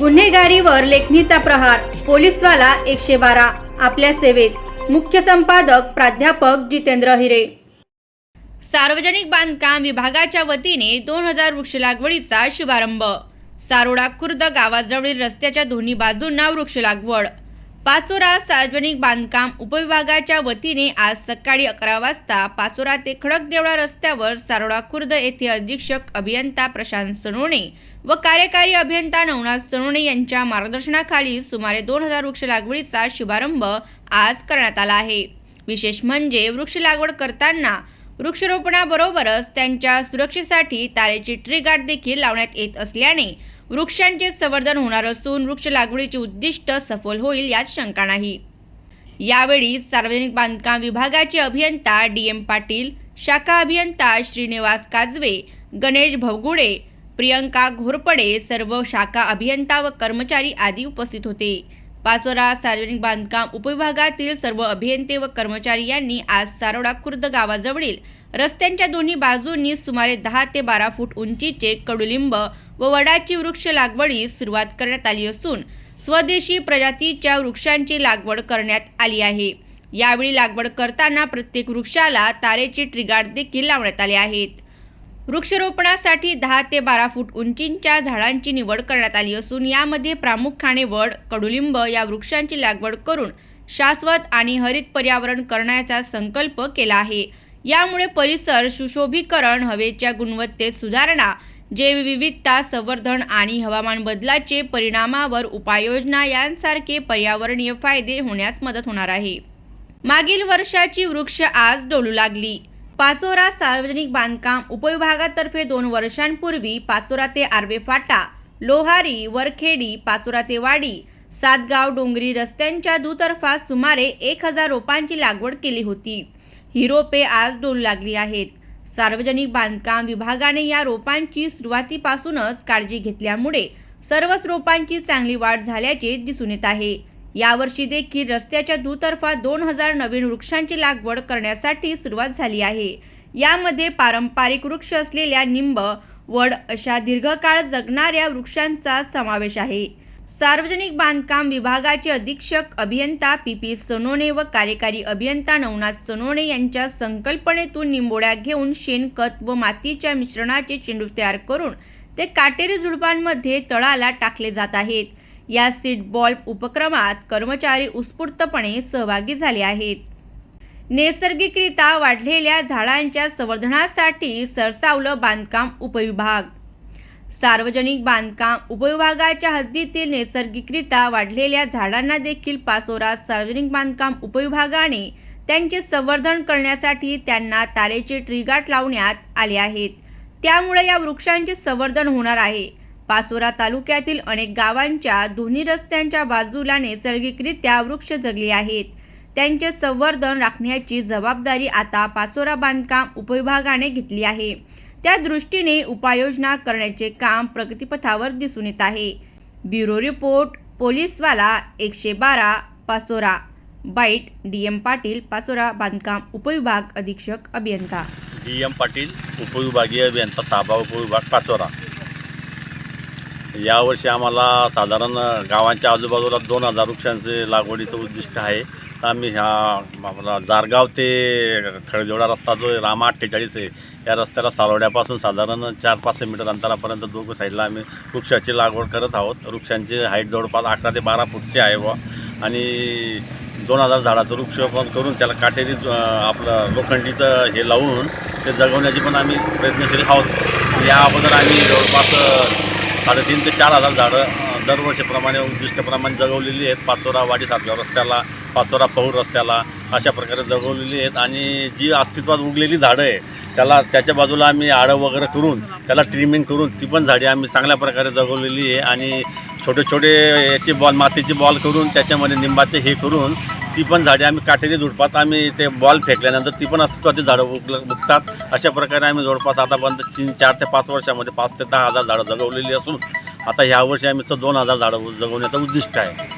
गुन्हेगारीवर लेखणीचा प्रहार पोलीसवाला एकशे बारा आपल्या सेवेत. मुख्य संपादक प्राध्यापक जितेंद्र हिरे. सार्वजनिक बांधकाम विभागाच्या वतीने दोन हजार वृक्ष लागवडीचा शुभारंभ. सारोडा खुर्द गावाजवळील रस्त्याच्या दोन्ही बाजूंना वृक्ष लागवड. पाचोरा सार्वजनिक बांधकाम उपविभागाच्या वतीने आज सकाळी अकरा वाजता पाचोरा ते खडकदेवळा रस्त्यावर सारोडा खुर्द येथे अधीक्षक अभियंता प्रशांत सनोणे व कार्यकारी अभियंता नवनाथ सनोणे यांच्या मार्गदर्शनाखाली सुमारे दोन हजार वृक्ष लागवडीचा शुभारंभ आज करण्यात आला आहे. विशेष म्हणजे वृक्ष लागवड करताना वृक्षरोपणाबरोबरच त्यांच्या सुरक्षेसाठी तारेची ट्री गार्ड देखील लावण्यात येत असल्याने वृक्षांचे संवर्धन होणार असून वृक्ष लागवडीचे उद्दिष्ट सफल होईल यात शंका नाही. यावेळी सार्वजनिक बांधकाम विभागाचे अभियंता डी एम पाटील शाखा अभियंता श्रीनिवास काजवे गणेश भवगुडे प्रियंका घोरपडे सर्व शाखा अभियंता व कर्मचारी आदी उपस्थित होते. पाचोरा सार्वजनिक बांधकाम उपविभागातील सर्व अभियंते व कर्मचारी यांनी आज सारोडा खुर्द गावाजवळील रस्त्यांच्या दोन्ही बाजूंनी सुमारे दहा ते बारा फूट उंचीचे कडुलिंब व वडाची वृक्ष लागवडीस सुरुवात करण्यात आली असून स्वदेशी प्रजातीच्या वृक्षांची लागवड करण्यात आली आहे. यावेळी लागवड करताना प्रत्येक वृक्षाला तारेचे ट्रिगार्ड देखील लावण्यात आले आहेत. वृक्षरोपणासाठी दहा ते बारा फूट उंचीच्या झाडांची निवड करण्यात आली असून यामध्ये प्रामुख्याने वड कडुलिंब या वृक्षांची लागवड करून शाश्वत आणि हरित पर्यावरण करण्याचा संकल्प केला आहे. यामुळे परिसर सुशोभीकरण हवेच्या गुणवत्तेत सुधारणा जैवविविधता संवर्धन आणि हवामान बदलाचे परिणामावर उपाययोजना यांसारखे पर्यावरणीय फायदे होण्यास मदत होणार आहे. मागील वर्षाची वृक्ष आज डोलू लागली. पाचोरा सार्वजनिक बांधकाम उपविभागातर्फे दोन वर्षांपूर्वी पाचोरा ते आर्वे फाटा लोहारी वरखेडी पाचोरा ते वाडी सातगाव डोंगरी रस्त्यांच्या दुतर्फा सुमारे एक हजार रोपांची लागवड केली होती. ही रोपे आज डोलू लागली आहेत. सार्वजनिक बांधकाम विभागाने या रोपांची सुरुवातीपासूनच काळजी घेतल्यामुळे सर्वच रोपांची चांगली वाढ झाल्याचे दिसून येत आहे. यावर्षी देखील रस्त्याच्या दुतर्फा दोन हजार नवीन वृक्षांची लागवड करण्यासाठी सुरुवात झाली आहे. यामध्ये पारंपरिक वृक्ष असलेल्या निंब वड अशा दीर्घकाळ जगणाऱ्या वृक्षांचा समावेश आहे. सार्वजनिक बांधकाम विभागाचे अधीक्षक अभियंता पी पी सोनोने व कार्यकारी अभियंता नवनाथ सोनोने यांच्या संकल्पनेतून निंबोड्या घेऊन शेणखत व मातीच्या मिश्रणाचे चेंडू तयार करून ते काटेरी झुडपांमध्ये तळाला टाकले जात आहेत. या सीट बॉल उपक्रमात कर्मचारी उत्स्फूर्तपणे सहभागी झाले आहेत. नैसर्गिकरित्या वाढलेल्या झाडांच्या संवर्धनासाठी सरसावलं बांधकाम उपविभाग सार्वजनिक बांधकाम उपविभागाच्या हद्दीतील नैसर्गिकरित्या वाढलेल्या झाडांना देखील पाचोरा सार्वजनिक बांधकाम उपविभागाने त्यांचे संवर्धन करण्यासाठी त्यांना तारेचे ट्रीगाट लावण्यात आले आहेत. त्यामुळे या वृक्षांचे संवर्धन होणार आहे. पाचोरा तालुक्यातील अनेक गावांच्या दोन्ही रस्त्यांच्या बाजूला नैसर्गिकरित्या वृक्ष जगले आहेत. त्यांचे संवर्धन राखण्याची जबाबदारी आता पाचोरा बांधकाम उपविभागाने घेतली आहे. त्या दृष्टीने उपाययोजना करण्याचे काम प्रगतीपथावर दिसून येत आहे. ब्युरो रिपोर्ट पोलीसवाला एकशे बारा Pachora. Byte D M Patil Pachora बांधकाम उपविभाग अधीक्षक अभियंता. डी एम पाटील उपविभागीय अभियंता साबा उपविभाग पाचोरा. यावर्षी आम्हाला साधारण गावांच्या आजूबाजूला दोन हजार वृक्षांचे लागवडीचं उद्दिष्ट आहे. तर आम्ही ह्या आम्हाला जारगाव ते खळदेवडा रस्ता जो आहे रामा अठ्ठेचाळीस आहे या रस्त्याला सारोड्यापासून साधारण चार पाचशे मीटर अंतरापर्यंत दोघं साईडला आम्ही वृक्षाची लागवड करत आहोत. वृक्षांची हाईट जवळपास अकरा ते बारा फूटची आहे बुवा. आणि दोन हजार झाडाचं वृक्षारोपण करून त्याला काटेरी आपलं लोखंडीचं हे लावून ते जगवण्याची पण आम्ही प्रयत्नशील आहोत. या अगोदर आम्ही जवळपास साडेतीन ते चार हजार झाडं दरवर्षीप्रमाणे उद्दिष्टप्रमाणे जगवलेली आहेत. पाचोरा वाडी सातगाव रस्त्याला पाचोरा पौर रस्त्याला अशा प्रकारे जगवलेली आहेत. आणि जी अस्तित्वात उगलेली झाडं आहे त्याला त्याच्या बाजूला आम्ही आडं वगैरे करून त्याला ट्रिमिंग करून ती पण झाडे आम्ही चांगल्या प्रकारे जगवलेली आहे. आणि छोटे छोटे याचे बॉल मातीचे बॉल करून त्याच्यामध्ये निंबाचे हे करून ती पण झाडे आम्ही काटेरी झुडपात आम्ही ते बॉल फेकल्यानंतर ती पण अस्तित्वाची झाडं उग उगतात अशा प्रकारे आम्ही जवळपास आतापर्यंत तीन चार ते पाच वर्षामध्ये पाच ते दहा हजार झाडं जगवलेली असून आता ह्या वर्षी आम्ही दोन हजार झाडं जगवण्याचं उद्दिष्ट आहे.